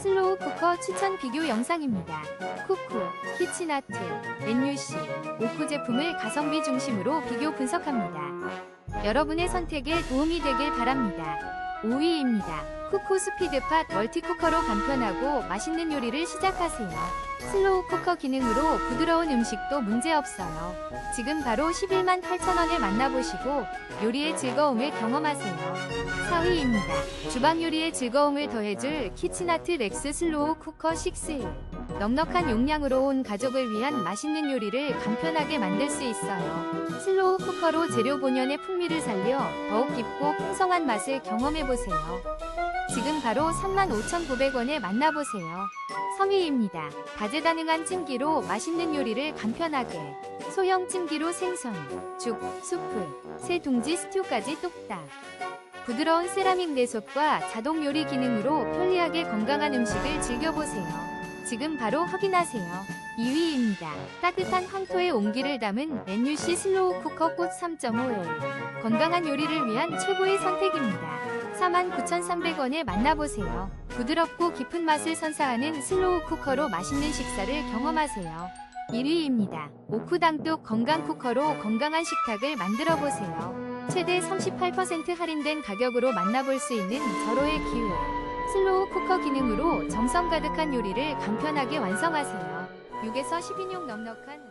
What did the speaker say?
슬로우 쿠커 추천 비교 영상입니다. 쿠쿠, 키친아트, NUC, 오쿠 제품을 가성비 중심으로 비교 분석합니다. 여러분의 선택에 도움이 되길 바랍니다. 5위입니다. 쿠쿠 스피드팟 멀티쿠커로 간편하고 맛있는 요리를 시작하세요. 슬로우 쿠커 기능으로 부드러운 음식도 문제없어요. 지금 바로 11만 8천원에 만나보시고 요리의 즐거움을 경험하세요. 4위입니다. 주방 요리의 즐거움을 더해줄 키친아트 렉스 슬로우 쿠커 6. 넉넉한 용량으로 온 가족을 위한 맛있는 요리를 간편하게 만들 수 있어요. 슬로우 쿠커로 재료 본연의 풍미를 살려 더욱 깊고 풍성한 맛을 경험해보세요. 지금 바로 35,900원에 만나보세요. 3위입니다. 다재다능한 찜기로 맛있는 요리를 간편하게 소형 찜기로 생선, 죽, 수프, 새 둥지 스튜까지 뚝딱 부드러운 세라믹 내솥과 자동 요리 기능으로 편리하게 건강한 음식을 즐겨보세요. 지금 바로 확인하세요. 2위입니다. 따뜻한 황토의 온기를 담은 NUC 슬로우 쿠커 꽃 3.5L 건강한 요리를 위한 최고의 선택입니다. 49,300원에 만나보세요. 부드럽고 깊은 맛을 선사하는 슬로우 쿠커로 맛있는 식사를 경험하세요. 1위입니다. 오쿠당뚝 건강 쿠커로 건강한 식탁을 만들어 보세요. 최대 38% 할인된 가격으로 만나볼 수 있는 절호의 기회. 슬로우 쿠커 기능으로 정성 가득한 요리를 간편하게 완성하세요. 6에서 10인용 넉넉한